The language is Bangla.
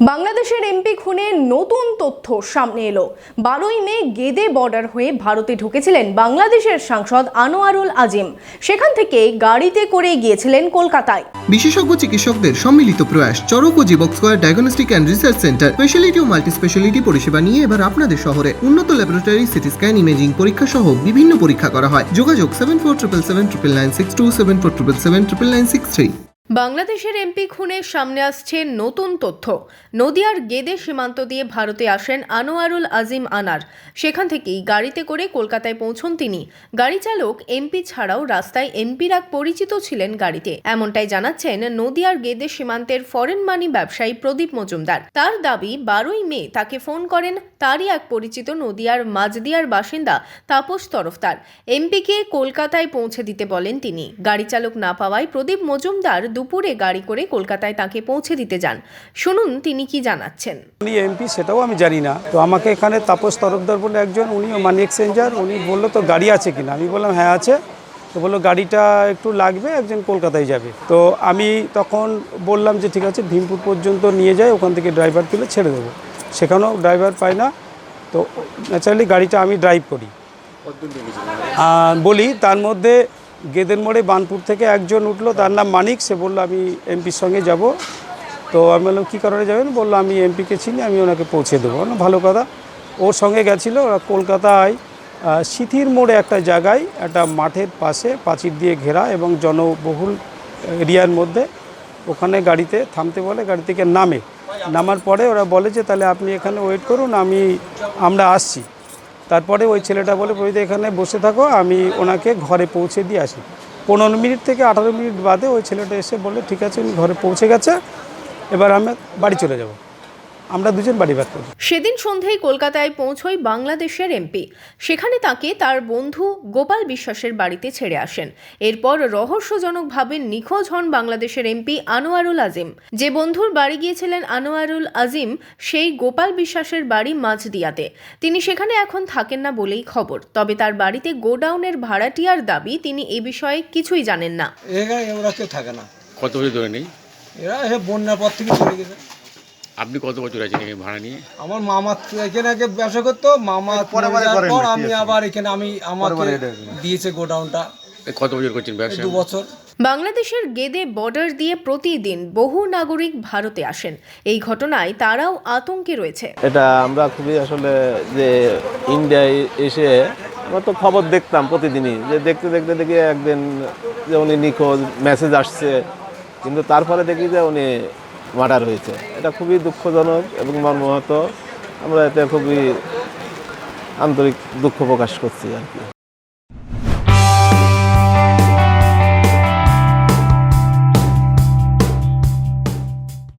বাংলাদেশের এমপি খুনে নতুন তথ্য সামনে এলো। বারোই মে গেদে বর্ডার হয়ে ভারতে ঢুকেছিলেন বাংলাদেশের সাংসদ আনোয়ারুল আজিম। সেখান থেকে গাড়িতে করে গিয়েছিলেন কলকাতায়। বিশেষজ্ঞ চিকিৎসকদের সম্মিলিত প্রয়াস, চরক ও Jivak square diagnostic and research centre, speciality O multi speciality পরিষেবা নিয়ে এবার আপনাদের শহরে উন্নত ল্যাবরেটরি সিটি স্ক্যান ইমেজিং পরীক্ষা সহ বিভিন্ন পরীক্ষা করা হয়। যোগাযোগ seven four triple seven triple nine six two seven four triple seven triple nine six three বাংলাদেশের এমপি খুনের সামনে আসছে নতুন তথ্য। নদিয়ার গেদে সীমান্ত দিয়ে ভারতে আসেন আনোয়ারুল আজিম আনার। সেখান থেকেই গাড়িতে করে কলকাতায় পৌঁছন তিনি। গাড়ি চালক এমপি ছাড়াও রাস্তায় এমপির পরিচিত ছিলেন গাড়িতে। এমনটাই জানাচ্ছেন নদিয়ার গেদে সীমান্তের ফরেন মানি ব্যবসায়ী প্রদীপ মজুমদার। তার দাবি, বারোই মে তাকে ফোন করেন তারই এক পরিচিত নদিয়ার মাজদিয়ার বাসিন্দা তাপস তরফদার। এমপিকে কলকাতায় পৌঁছে দিতে বলেন তিনি। গাড়ি চালক না পাওয়ায় প্রদীপ মজুমদার দুপুরে গাড়ি করে কলকাতায় তাকে পৌঁছে দিতে যান। শুনুন তিনি কি জানাচ্ছেন। উনি এমপি, সেটাও আমি জানি না। তো আমাকে এখানে তাপস তরফদার বলে একজন উনিও মানি এক্সচেঞ্জার, উনি বলল তো গাড়ি আছে কিনা? আমি বললাম হ্যাঁ আছে। তো বলল, গাড়িটা একটু লাগবে, একজন কলকাতায় যাবে। তো আমি তখন বললাম যে, ঠিক আছে, ভীমপুর পর্যন্ত নিয়ে যাই, ওখান থেকে ড্রাইভার তুলে ছেড়ে দেবো। সেখানেও ড্রাইভার পাই না। তো ন্যাচারালি গাড়িটা আমি ড্রাইভ করি। বলি, তার মধ্যে গেদের মোড়ে বানপুর থেকে একজন উঠল, তার নাম মানিক। সে বলল, আমি এমপির সঙ্গে যাব। তো আমি বললাম, কী কারণে যাবেন? বলল, আমি এমপিকে চিনি, আমি ওনাকে পৌঁছে দেবো। ভালো কথা। ওর সঙ্গে গেছিল, ওরা কলকাতায় সিথির মোড়ে একটা জায়গায়, একটা মাঠের পাশে প্রাচীর দিয়ে ঘেরা এবং জনবহুল এরিয়ার মধ্যে ওখানে গাড়িতে থামতে বলে, গাড়ি থেকে নামে। নামার পরে ওরা বলে যে, তাহলে আপনি এখানে ওয়েট করুন, আমি, আমরা আসছি। তারপরে ওই ছেলেটা বলে, প্রভৃতি এখানে বসে থাকো, আমি ওনাকে ঘরে পৌঁছে দিয়ে আসি। পনেরো মিনিট থেকে আঠারো মিনিট বাদে ওই ছেলেটা এসে বলে ঠিক আছে, উনি ঘরে পৌঁছে গেছে, এবার আমি বাড়ি চলে যাব। আমরা দুজন বাড়ি ব্যাক করি সেদিন সন্ধ্যায় কলকাতায় পৌঁছয় বাংলাদেশের এমপি। সেখানে তাকে তার বন্ধু গোপাল বিশ্বাসের বাড়িতে ছেড়ে আসেন। এরপর রহস্যজনকভাবে নিখোঁজ হন বাংলাদেশের এমপি আনোয়ারুল আজিম। যে বন্ধুর বাড়ি গিয়েছিলেন আনোয়ারুল আজিম সেই গোপাল বিশ্বাসের বাড়ি মাঝদিয়াতে তিনি সেখানে এখন থাকেন না বলেই খবর। তবে তার বাড়িতে গোডাউনের ভাড়াটিয়ার দাবি তিনি এ বিষয়ে কিছুই জানেন না। কেউ থাকে না। কত বছর ধরে নেই? এরা বন্যার পর থেকে চলে গেছে। আপনি কত বছর আছেন এখানে ভাড়া নিয়ে? আমার মামা এখানে আগে ব্যবসা করতো মামা যাওয়ার পর আমি আবার এখানে আমি আমাকে দিয়েছে গোডাউনটা। কত বছর করছেন ব্যবসা? দু বছর বাংলাদেশের গেদে বর্ডার দিয়ে প্রতিদিন বহু নাগরিক ভারতে আসেন। এই ঘটনায় তারাও আতঙ্কে রয়েছে। এটা আমরা খুবই আসলে যে ইন্ডিয়ায় এসে আমরা তো খবর দেখতাম প্রতিদিনই যে দেখতে দেখতে দেখি একদিন যে উনি নিখোঁজ মেসেজ আসছে। কিন্তু তারপরে দেখি যে উনি মার্ডার হয়েছে। এটা খুবই দুঃখজনক এবং মর্মাহত। আমরা এতে খুবই আন্তরিক দুঃখ প্রকাশ করছি আর কি।